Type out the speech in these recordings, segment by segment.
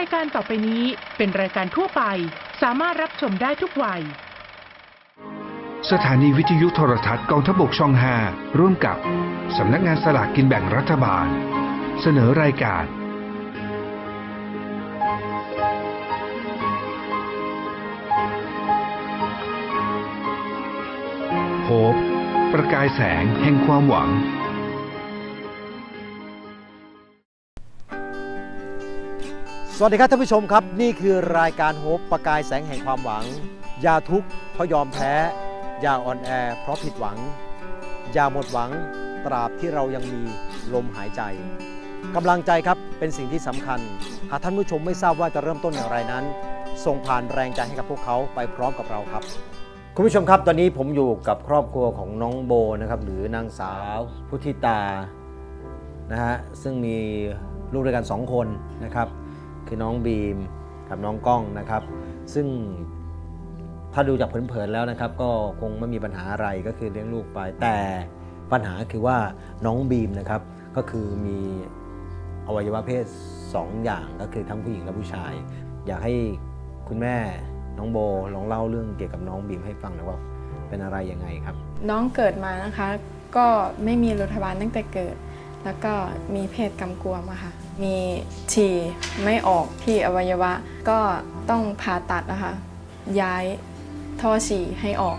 ายการต่อไปนี้เป็นรายการทั่วไป สามารถรับชมได้ทุกวัย สถานีวิทยุโทรทัศน์กองทบกช่อง 5 ร่วมกับ สำนักงานสลากกินแบ่งรัฐบาล เสนอรายการ โฮปประกายแสงแห่งความหวัง สวัสดีครับท่านผู้ชมครับ นี่คือรายการโฮปประกายแสงแห่งความหวัง อย่าทุกข์เพราะยอมแพ้ อย่าอ่อนแอ เพราะผิดหวัง อย่าหมดหวังตราบที่เรายังมีลมหายใจกำลังใจครับเป็นสิ่งที่สำคัญ หากท่านผู้ชมไม่ทราบว่าจะเริ่มต้นอย่างไรนั้น ส่งผ่านแรงใจให้กับพวกเขาไปพร้อมกับเราครับ คุณผู้ชมครับตอนนี้ผมอยู่กับครอบครัวของน้องโบนะครับหรือนางสาวพุทธิตานะฮะซึ่งมีลูกด้วยกันสองคนนะครับ คือน้องบีมกับน้องกล้องนะครับ ซึ่งถ้าดูจากเผินๆแล้วนะครับ ก็คงไม่มีปัญหาอะไรก็คือเลี้ยงลูกไป แต่ปัญหาคือว่าน้องบีมนะครับ ก็คือมีอวัยวะเพศ 2 อย่างก็คือทั้งผู้หญิงและผู้ชาย อยากให้คุณแม่น้องโบลองเล่าเรื่องเกี่ยวกับน้องบีมให้ฟังหน่อยว่าเป็นอะไรยังไงครับ น้องเกิดมานะคะ ก็ไม่มีรูทวารตั้งแต่เกิด แล้วก็มีเพศกำกวมอะค่ะ มีฉี่ไม่ออกที่อวัยวะ ก็ต้องผ่าตัดนะคะย้ายท่อฉี่ให้ออก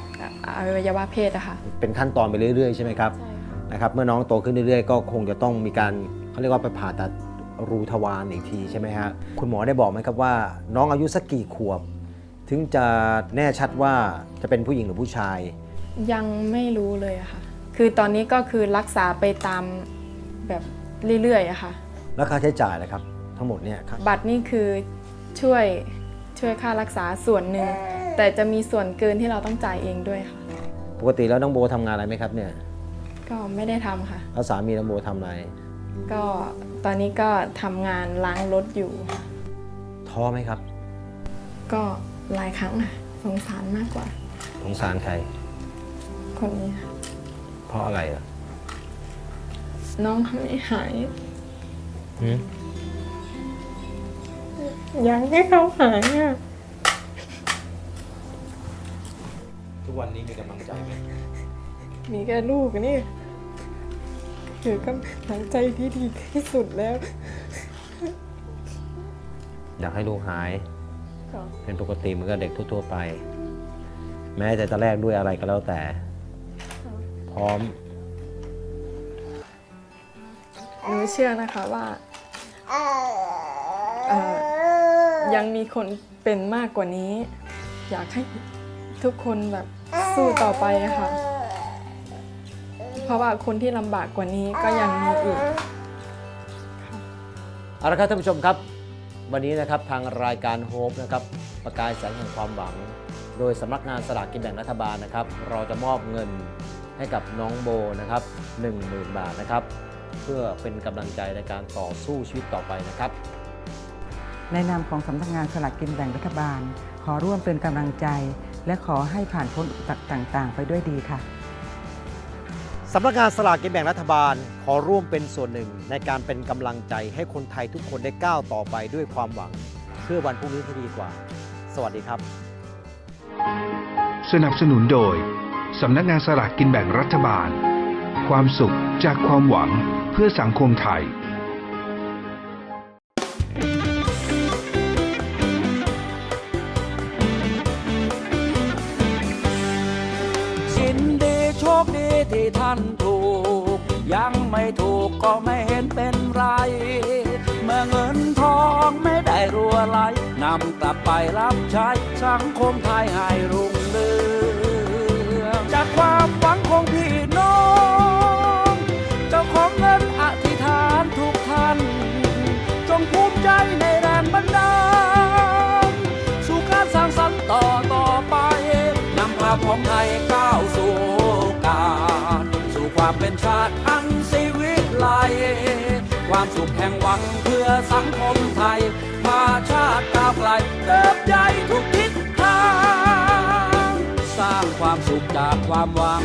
อวัยวะเพศอะค่ะเป็นขั้นตอนไปเรื่อยๆใช่ไหมครับนะครับเมื่อน้องโตขึ้นเรื่อยๆ ก็คงจะต้องมีการเขาเรียกว่าไปผ่าตัดรูทวารอีกทีใช่ไหมฮะคุณหมอได้บอกไหมครับว่า น้องอายุสักกี่ขวบ ถึงจะแน่ชัดว่าจะเป็นผู้หญิงหรือผู้ชาย ยังไม่รู้เลยอะค่ะ คือตอนนี้ก็คือรักษาไปตามแบบเรื่อยๆอะค่ะ แล้วค่าใช้จ่ายนะครับ ทั้งหมดเนี่ยครับบัตรนี่คือช่วยช่วยค่ารักษาส่วนหนึ่ง แต่จะมีส่วนเกินที่เราต้องจ่ายเองด้วยค่ะ ปกติแล้วน้องโบทำงานอะไรไหมครับเนี่ยก็ไม่ได้ทำค่ะ แล้วสามีน้องโบทำอะไรก็ตอนนี้ก็ทำงานล้างรถอยู่ ท้อไหมครับก็หลายครั้งค่ะสงสารมากกว่า สงสารใครคนนี้ค่ะเพราะอะไรอะน้องเขาไม่หายหืม อยากให้เขาหายอะทุกวันนี้มีกำลังใจไหมมีแค่ลูกนี่คือกำลังใจที่ดีที่สุดแล้วอยากให้ลูกหายก็เป็นปกติเหมือนกับเด็กทั่วๆไป แม้จะจะแลกด้วยอะไรก็แล้วแต่ พร้อมหนูเชื่อนะคะว่าเอ่อ ยังมีคนเป็นมากกว่านี้ อยากให้ทุกคนแบบสู้ต่อไปค่ะ เพราะว่าคนที่ลำบากกว่านี้ก็ยังมีอีกเอาละครับท่านผู้ชมครับ วันนี้นะครับทางรายการโฮปนะครับประกายแสงแห่งความหวัง โดยสำนักงานสลากกินแบ่งรัฐบาลนะครับ เราจะมอบเงินให้กับน้องโบนะครับ 10,000 บาทนะครับ เพื่อเป็นกำลังใจในการต่อสู้ชีวิตต่อไปนะครับ ในนามของสำนักงานสลากกินแบ่งรัฐบาล ขอร่วมเป็นกำลังใจ และขอให้ผ่านพ้นอุปสรรคต่าง ๆ ไปด้วยดีค่ะ สำนักงานสลากกินแบ่งรัฐบาล ขอร่วมเป็นส่วนหนึ่งในการเป็นกำลังใจให้คนไทยทุกคนได้ก้าวต่อไปด้วยความหวัง เพื่อวันพรุ่งนี้ที่ดีกว่า สวัสดีครับ สนับสนุนโดย สำนักงานสลากกินแบ่งรัฐบาล ความสุขจากความหวัง เพื่อสังคมไทยยินดีโชคดีที่ท่านถูก ยังไม่ถูกก็ไม่เห็นเป็นไร เมื่อเงินทองไม่ได้รัวไหลนำกลับไปรับใช้สังคมไทยให้รุ่งเรือง ของไทยก้าวสู่การสู่ความเป็นชาติอันสีวิไลความสุขแห่งหวังเพื่อสังคมไทยพาชาติก้าวไกลเติบใหญ่ทุกทิศทาง สร้างความสุขจากความหวัง